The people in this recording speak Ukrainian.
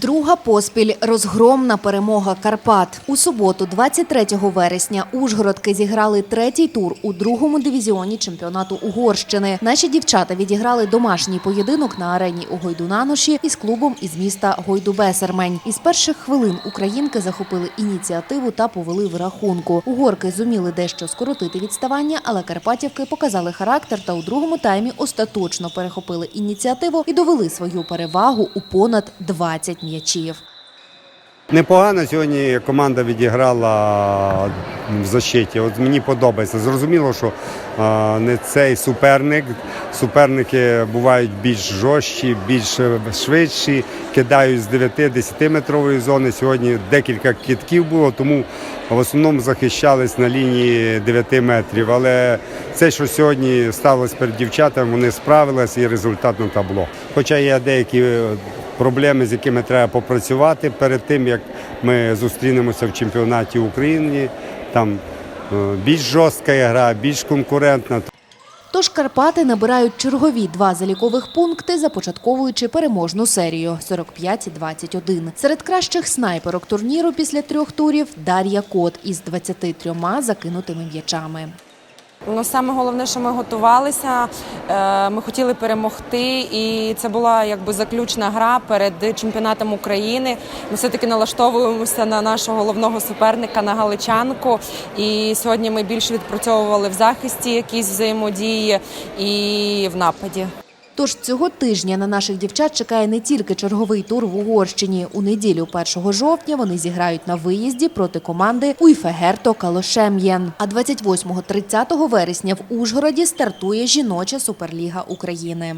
Друга поспіль розгромна перемога Карпат. У суботу, 23 вересня, Ужгородки зіграли третій тур у другому дивізіоні чемпіонату Угорщини. Наші дівчата відіграли домашній поєдинок на арені у Гойдунаноші із клубом із міста Гойду-Бесермень. Із перших хвилин українки захопили ініціативу та повели в рахунку. Угорки зуміли дещо скоротити відставання, але Карпатівки показали характер та у другому таймі остаточно перехопили ініціативу і довели свою перевагу у понад 20 м'ячів. Непогано сьогодні команда відіграла в защиті. От мені подобається. Зрозуміло, що не цей суперник. Суперники бувають більш жорстчі, більш швидші, кидають з 9-10 метрової зони. Сьогодні декілька китків було, тому в основному захищались на лінії 9 метрів. Але це, що сьогодні сталося перед дівчатами, вони справились і результат на табло. Хоча є деякі проблеми, з якими треба попрацювати перед тим, як ми зустрінемося в чемпіонаті України. Там е, більш жорстка гра, більш конкурентна. Тож Карпати набирають чергові два залікових пункти, започатковуючи переможну серію 45-21. Серед кращих снайперок турніру після трьох турів Дар'я Кот із 23 закинутими м'ячами. Ну, саме головне, що ми готувалися, е, ми хотіли перемогти, і це була якби заключна гра перед чемпіонатом України. Ми все-таки налаштовуємося на нашого головного суперника на Галичанку. І сьогодні ми більше відпрацьовували в захисті якісь взаємодії і в нападі. Тож цього тижня на наших дівчат чекає не тільки черговий тур в Угорщині. У неділю, 1 жовтня, вони зіграють на виїзді проти команди Уйфегерто Калошем'єн. А 28-30 вересня в Ужгороді стартує жіноча суперліга України.